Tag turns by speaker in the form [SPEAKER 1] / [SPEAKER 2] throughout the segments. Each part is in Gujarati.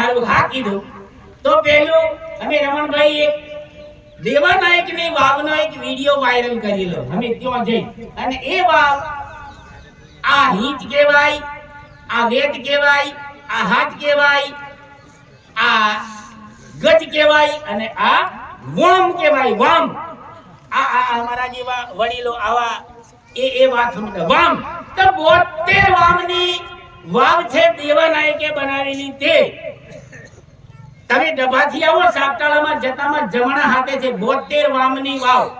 [SPEAKER 1] હારું હા કીધું તો પેલું, અમે રમણભાઈ એક દેવાનાયકની વાવનો એક વીડિયો વાયરલ કરેલો અમે ત્યાં જઈ. અને એ વાવ આ હિત કહેવાય, આ વેદ કહેવાય, આ હાથ કહેવાય, આ ગજ કહેવાય અને આ વમ કહેવાય, વમ. આ આ અમારા જેવા વડીલો આવા એ એ વાત વામ. તો બોતેર વામની વાવ છે દેવાનાયકે બનાવેલી તે. તમે ડભાથી આવો, સાપતાળામાં જતામાં જમણા હાથે છે. બોતેર વામની વાવ.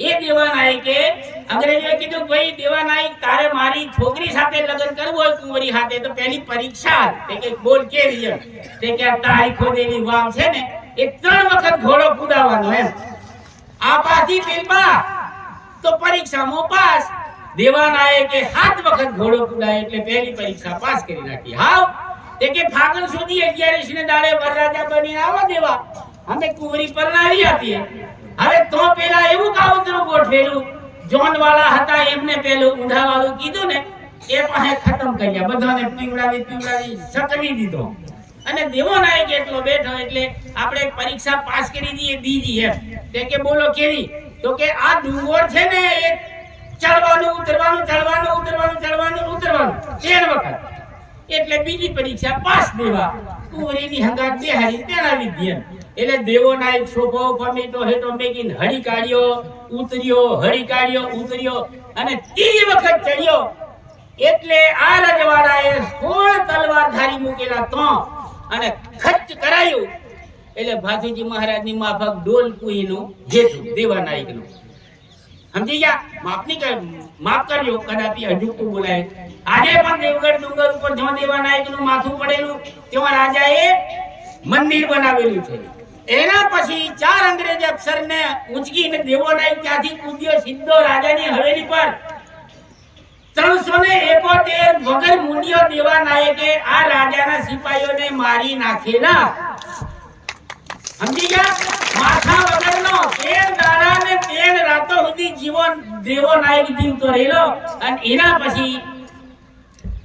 [SPEAKER 1] એ દેવાનાયકે અંગ્રેજોએ કીધું ભાઈ, દેવાનાયક, તારે મારી છોકરી સાથે લગ્ન કરવું હોય કુંવરી સાથે, તો પહેલી પરીક્ષા તે કે બોલ કેવી એમ. તે કે તારીખો દેવી વાવ છે ને, એ ત્રણ વખત ઘોડો કુદાવવાનો એમ. આ પાછી પેલમાં તો પરીક્ષામાં પાસ. દેવાનાયકે સાત વખત ઘોડો કુદાય એટલે પહેલી પરીક્ષા પાસ કરી નાખી. હાવ. તે કે ફાગણ સુધી અગિયારસ ને દાડે વરરાજા બની આવવા દેવા. અમે કુંવરી પરણાવી હતી હવે તો પેલા એવું કાવતરું ગોઠવેલું. જોન વાળા હતા એમને પેલું ઊંધા વાળું કીધું ને, એ પાસે ખતમ કર્યા બધાને પીવડાવી પીવડાવી સકવી દીધો. અને દેવો નાયક એટલો બેઠો એટલે આપણે પરીક્ષા પાસ કરી દઈએ બીજી એમ. તે કે બોલો કેવી? તો કે આ ડુંગર છે ને એ ચડવાનું, ઉતરવાનું ચડવાનું ઉતરવાનું ચડવાનું, ઉતરવાનું. તેર વખત. એટલે બીજી પરીક્ષા પાસ દેવા. કુંવરીની હંગાત બેહારી તેડાવી દે. એટલે દેવો નાયક શોભો પમીટો હેઠો મેગીન હળી કાઢ્યો, ઉતર્યો, હળી કાઢ્યો, ઉતર્યો અને ત્રીજી વખત ચડ્યો. એટલે આ રજવાડાએ સોળ તલવાર ધારી મૂકેલા તો અને ખર્ચ કરાયું. એટલે ભાથુજી મહારાજની માફક ડોલ કુઈનું જેઠું, દેવાનાયકનું. સમજી ગયા? માફ નહીં કર, માફ કરજો, કદાપી અજુકતું બોલાય. આજે પણ દેવગઢ ડુંગર ઉપર જો દેવાનાયકનું માથું પડેલું ત્યાં રાજાએ મંદિર બનાવેલું છે. એના પછી ચાર અંગ્રેજ અફસરને ઉંચકીને દેવાનાયક ત્યાંથી કૂદ્યો, સીધો રાજાની હવેલી પર. ત્રણસો ને એકોતેર વગર મૂંડિયો દેવા નાયકે આ રાજાના સિપાહીઓને મારી નાખેલા સમજી ગયા? માથા વગરનો તેર દાડા ને તેર રાતો સુધી જીવન દેવો નાયક જીવતો રહેલો. અને એના પછી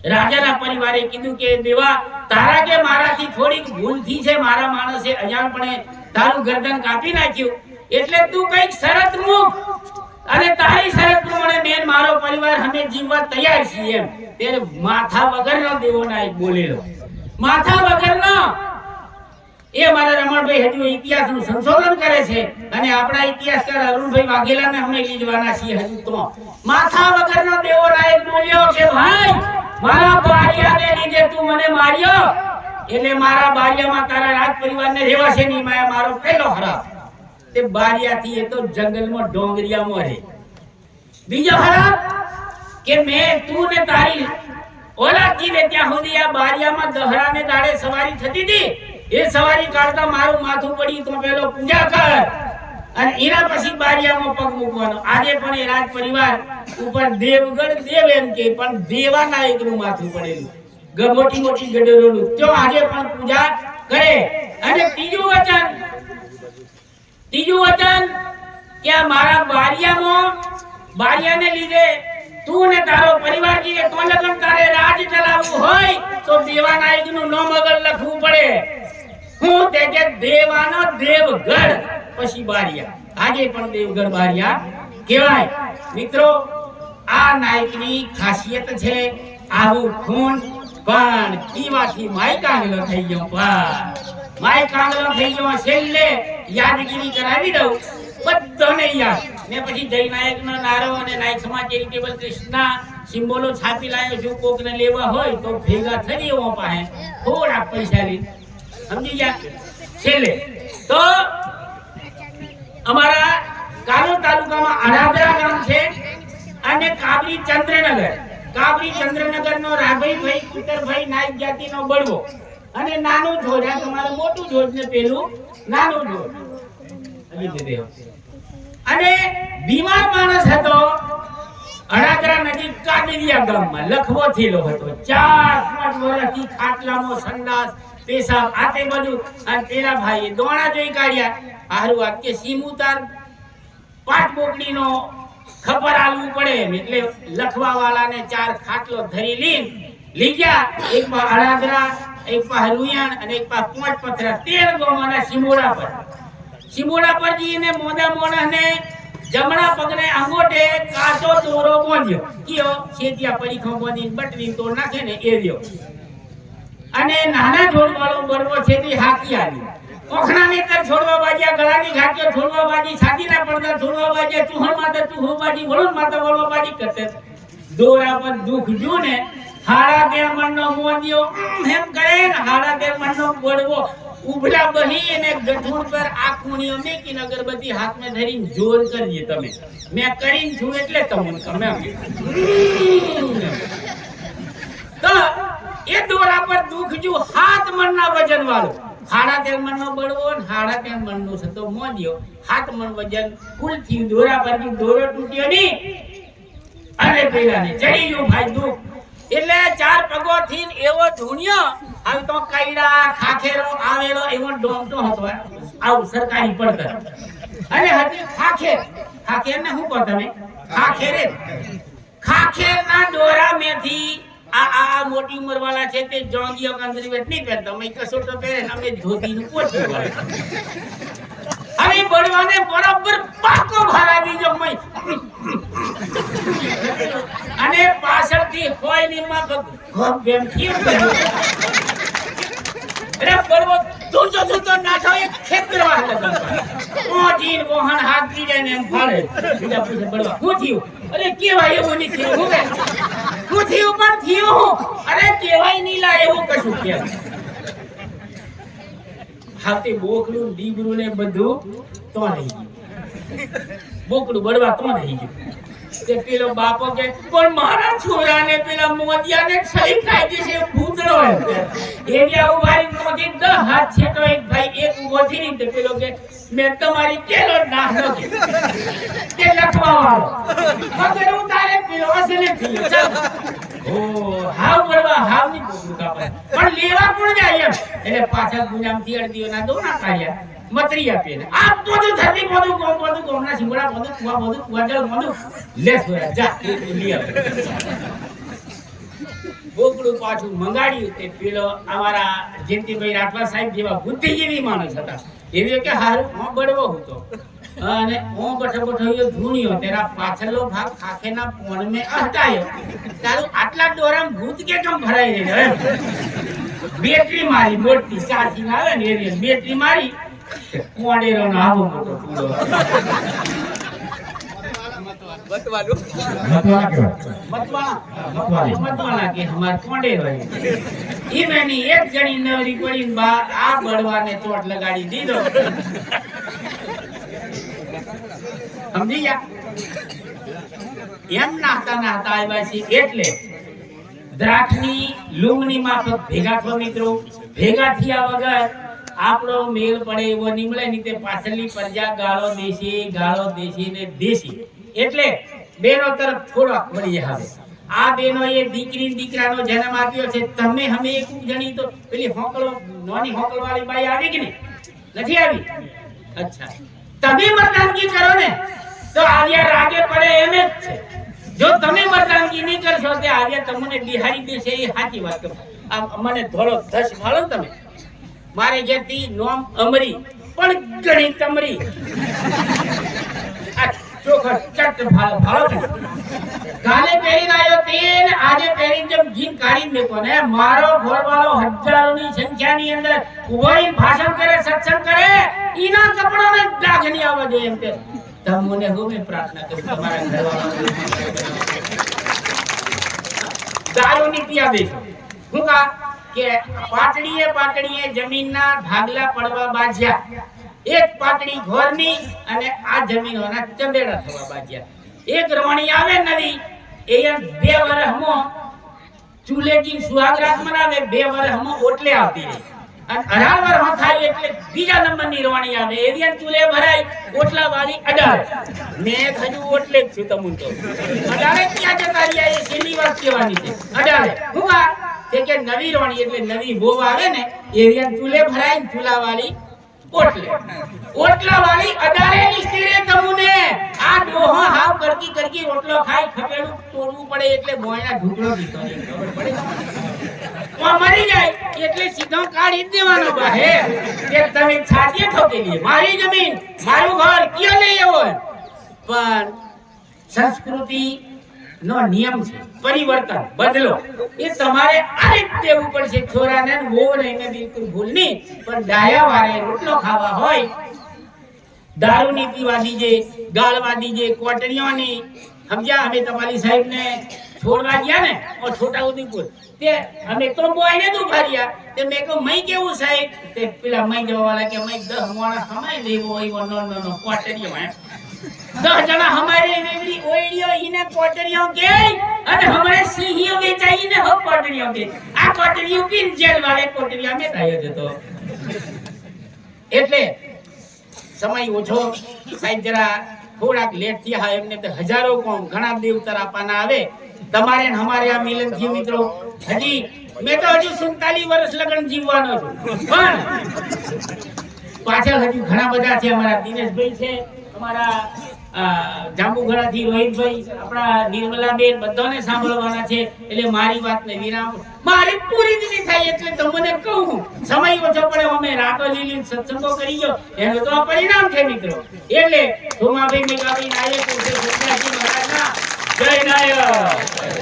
[SPEAKER 1] રાજાના પરિવારે કીધું કે, દેવા, તારા કે મારાથી થોડીક ભૂલ થઈ છે? મારા માણસે અજાણપણે તારું ગરદન કાપી નાખ્યું. એટલે તું કંઈક શરત મૂક. અને તારી શરત પ્રમાણે બેન મારો પરિવાર અમે જીવવા તૈયાર છીએ એમ. તે માથા વગરનો દેવો નાયક બોલેલો. માથા વગરનો? એ મારા રમણભાઈ હજુ ઇતિહાસનું સંશોધન કરે છે. અને આપણા ઇતિહાસકાર અરુણભાઈ વાઘેલાને અમે લીધવાના છીએ હજુ તો. માથા વગરનો દેવો નાયક બોલ્યો કે ભાઈ મારા બારિયાને લીધે તું મને માર્યો. એટલે મારા બારિયામાં તારા રાજ પરિવારને રહેવાશે નહીં, માયા, મારો પહેલો ખરાબ તે બારિયાથી એ તો જંગલમાં ડોંગરિયામાં રહે. બીજો ખરાબ કે મેં તું ને તારી ઓલાદ જીવે ત્યાં સુધી આ બારિયામાં દહરાને દાડે સવારી થતી હતી. એ સવારી કાઢતા મારું માથું પડી તો પેલો પૂજા કર. અને એના પછી બારિયામાં પગ મૂકવાનો. આજે પણ એ રાજ પરિવાર ઉપર દેવગઢ દેવ એમ કે, પણ દેવા નાયકનું માથું પડેલું. મોટી મોટી ગડરોનું તો આજે પણ પૂજા કરે. અને ત્રીજું વચન ત્રીજું વચન કે મારા બારિયામાં, બારિયાને લીધે તું ને તારો પરિવાર જીવે તો લગન તારે રાજ ચલાવવું હોય, તો દેવાનાયકનું નામ મગર લખવું પડે. હું તે કે દેવાનો દેવગઢ પછી બારિયા. આજે પણ દેવગઢ બારિયા કહેવાય. મિત્રો, આ નાયકની ખાસિયત છે આવું ખૂન, પણ પીવાથી માય આંગલો થઈ ગયો પણ માયકાંગલો થઈ ગયો છેલ્લે યાદગીરી કરાવી દઉં. બધાને યાદ. ને પછી જય નાયક નો નારો અને નાયક સમાજ ચેરિટેબલ કૃષ્ણા સિમ્બોલો છાપી લાવ્યો છું. કોકને લેવા હોય તો ભેગા થઈ એવો પાસે થોડા પૈસા લઈ. સમજી ગયા? છેલ્લે. તો અમારા કાનોડ તાલુકામાં અનાદરા ગામ છે અને કાબરી ચંદ્રનગર. કાબરી ચંદ્રનગર નો રાઘવીભાઈ, કુતરભાઈ નાયક જાતિનો બળવો. અને નાનું જોડ આ તમારું મોટું જોડ ને પેલું નાનું જોડ અને બીમાર માણસ હતો અડાગરા નજીક કાદરિયા ગામમાં, લખવો થયેલો હતો. ચાર પાંચ વર્ષથી ખાટલામાં સંડાસ પેશાબ આતે બધું અને પેલા ભાઈએ દોણા જોઈ કાઢ્યા. હારું વાત કે સીમ ઉતાર પાટ બોકડીનો ખબર આલવું પડે. એટલે લખવા વાળાને ચાર ખાટલો ધરી લી લઈ ગયા. એક અડાદરા, એક પા હરુયાણ અને એક પા પોંચ પથરા. તેર ગોમાના સિમોડા પર. સિમોડા પર જઈને મોદા ને જમણા પગને આંગોટે કાચો દોરો બોંધ્યો. કયો? શેતિયા પડી ખંભોની બટરી તો નાખે ને એ રહ્યો. અને નાના છોડવાળો બળવો છે તે હાકી આવી ઓખણાની તર છોડવા બાજ્યા ગળાની ઘાટીઓ છોડવા બાજી છાતીના પડદા છોડવા બાજ્યા ચૂહણ માતા ચૂહો બાજી વળું માતા વળવા બાજી કરતે દોરા પર દુખ જો ને, હાડા તેર મણનો મોદિયો એમ કરે ને, હાડા તેર મણનો બળવો ઉભલા બહી અને ગઠુણ પર આ કુણીઓ મેકીને અગરબત્તી હાથમાં ધરીને જોર કરીએ તમે. મેં કરીને છું એટલે તમને તમે તો એ દોરા પર દુખ જો હાથ મણના વજન વાળો. હાડા તેર મણનો બળવો ને હાડા તેર મણનો સતો મોદિયો હાથ મણ વજન કુલ થયું. દોરા પરથી દોરો તૂટ્યો નહીં. અને પેલાને ચડી ગયો ભાઈ દુઃખ. એટલે ચાર પગો થી એવો ધૂણ્યો. હાલ તો કૈડા, ખાખેરો, આવેલો એવો ડોમટો હતો. આવું સરકારી પડતર. અને હતી ખાખેર. ખાખેર ને શું કહો તમે? ખાખેર ખાખેર ના દોરા મેથી આ મોટી ઉંમર વાળા છે તે જોંગીઓ કંદરી વેટ નહીં પહેરતા. અમે કસોટો પહેરે અમે ધોતી નું પોચું વાળે. હવે બળવાને બરાબર પાકો ભરા દીજો મય. અને પાછળથી હોયની માં ગપ એમ કેમ અરે બળવો દૂધો તો નાઠો એક ખેતરવા લગન પહોંચીન વોહન હાથ દીધે ને ફાડે બીજા પૂછે બળવા થયું? અરે કેવા એવું નહીં થયું, હું શું થયું. પણ હું અરે કહેવાય નહીં લા, એવું કશું કેમ? હાથે બોકડું ડીબરું ને બધું તો રહી બોકડું બળવા તો રહી ગયું. તે પેલો બાપો કે, પણ મારા છોરાને પેલા મોદિયાને છઈ ખાઈ જશે ભૂતળો આવું મારી મોદી દસ હાથ છે તો એક ભાઈ, એક ઊભો થઈને તે પેલો કે મેં તમારી કેલો નાખો કે લખવા વાળો. મગર હું તારે પેલો ને પીલો ચાલ. ઓ, હાવ કરવા, હાવની બોલું કાપે પણ લેવા કોણ જાય એમ? એટલે પાછા ના દો ના કાઢ્યા મતરી આપે ને આ બધું ધરતી બધું ગોમ બધું ગોમના સિંગડા બધું, કુવા બધું, કુવા જળ બધું. લે સોયા, જા. લઈ આવ બોકડું પાછું મંગાડ્યું તે પેલો અમારા જયંતિભાઈ રાઠવા સાહેબ જેવા બુદ્ધિજીવી માણસ હતા. એવી કે હારું હું બળવો હતો. અને હું બઠો ગઠો ધૂણ્યો. તેરા પાછળનો ભાગ ખાખેના પોણ મે હટાયો તારું આટલા દોરામ ભૂત કે કેમ ભરાઈ રહ્યો બેટરી મારી, મોટી ચાર્જિંગ આવે ને એ બેટરી મારી કોડેરો નો આવો મોટો પૂરો એમ આવ્યા છે એટલે દ્રાક્ષની લૂમની માફક ભેગા થો મિત્રો, ભેગા થયા વગર આપણો મેળ પડે એવો નીમળે ની તે પાછળની પ્રજા ગાળો દેશી ગાળો દેશી ને દેશી. એટલે બેનો તરફ થોડોક મળી આવે. આ બેનો એ દીકરી દીકરાનો જન્મ આપ્યો છે. તમે અમે એક જણી તો પેલી હોકળો, નોની હોકળ વાળી બાઈ આવી કે નહીં? નથી આવી? અચ્છા. તમે મતદાનગી કરો ને, તો આર્યા રાગે પડે એમ જ છે. જો તમે મતદાનગી નહીં કરશો તે આર્યા તમને બિહારી દેશે એ સાચી વાત કરો. મને ધોળો ધસ ભાળો તમે. મારે જેથી નોમ અમરી, પણ ઘણી તમરી આ ચોખા ચટ કા. કે પાટડીએ પાટડીએ જમીનના ભાગલા પડવા બાજ્યા એક પાટડી ઘોરની અને આ જમીનોના ચંદેડા થવા બાજ્યા. એક રમણી આવે નવી એ બે વર્ષમાં ચૂલેજી સુહાગરાત મનાવે, બે વર્ષમાં ઓટલે આવતી રહી અને અઢાર વર્ષમાં થાય એટલે બીજા નંબરની રવાણી આવે. એવી ચૂલે ભરાય, ઓટલા વાળી અઢાર મેં હજુ ઓટલે જ છું તમુન તો. અઢારે ક્યાં જતા રહ્યા એ છેલ્લી વાત કહેવાની છે? અઢારે હું કે નવી રવાણી એટલે નવી બોવ આવે ને, એવી ચૂલે ભરાય ચૂલા વાળી ઓટલે વાળી અઢારે નિસ્તરે તમુને? આ ડોહો હાવ કરકી કરકી ઓટલો ખાઈ ખપેડું તોડવું પડે એટલે બોયના ઢૂકળો દીધો ખબર પડે? મરી જાય? એટલે સીધો કાઢી દેવાનો બહાર કે તમે છાતીએ ઠોકેલી મારી જમીન, મારું ઘર ક્યાં લઈ આવો? પણ સંસ્કૃતિ નો નિયમ છે, પરિવર્તન, બદલો. એ તમારે આ રીતે દેવું પડશે. છોરાને ને વહુને એને બિલકુલ ભૂલ નહીં, પણ ડાયા વાળે રોટલો ખાવા હોય, દારૂની પીવા દીજે ગાળવા દીજે કોટડીઓની સમજ્યા? અમે તમારી સાહેબ ને છોડવા ગયા ને, ઓ છોટા ઉદયપુર તે અમે તો બોયને તો ઊભા તે મેં કહું મય કેવું સાહેબ? તે પેલા મય જવા વાળા કે, મય દસ માણસ સમાય લેવો એવો નો નો કોટડીઓ એમ. દસ જણા હમારે વેગળી ઓઈડીઓ ઈને કોટરીઓ કે અને હમારે સિંહીઓ વેચાઈ ને હો કોટરીઓ કે આ કોટરીઓ પીન જેલ વાળે કોટરીઓ મે થાય જતો. એટલે સમય ઓછો, સાહેબ જરા થોડાક લેટ થયા હા એમને તો હજારો કોમ ઘણા દેવતર આપવાના આવે. તમારે ને અમારે આ મિલન થયું મિત્રો. હજી, મેં તો હજુ 47 વર્ષ લગન જીવવાનો છું. પણ પાછળ હજુ ઘણા બધા છે, અમારા દિનેશભાઈ છે અમારા અ, જાંબુઘરાથી રોહિતભાઈ આપણા નિર્મલાબેન બધાને સાંભળવાના છે. એટલે મારી વાતને વિરામ. મારી પૂરી જ થાય એટલે તમને કહું. સમય ઓછો પડે અમે રાતો લીલી સત્સંગો કરી ગયો. એનું તો પરિણામ છે મિત્રો. એટલે સોમાભાઈ મેઘાભાઈ નાયક છે જય નાયક!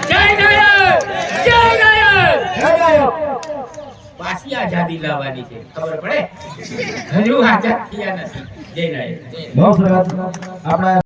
[SPEAKER 1] જય નાયક! જય નાયક! જય નાયક! પાછી આઝાદી લાવવાની છે. ખબર પડે? હજુ આઝાદ થયા નથી. જય નાયક
[SPEAKER 2] આપણા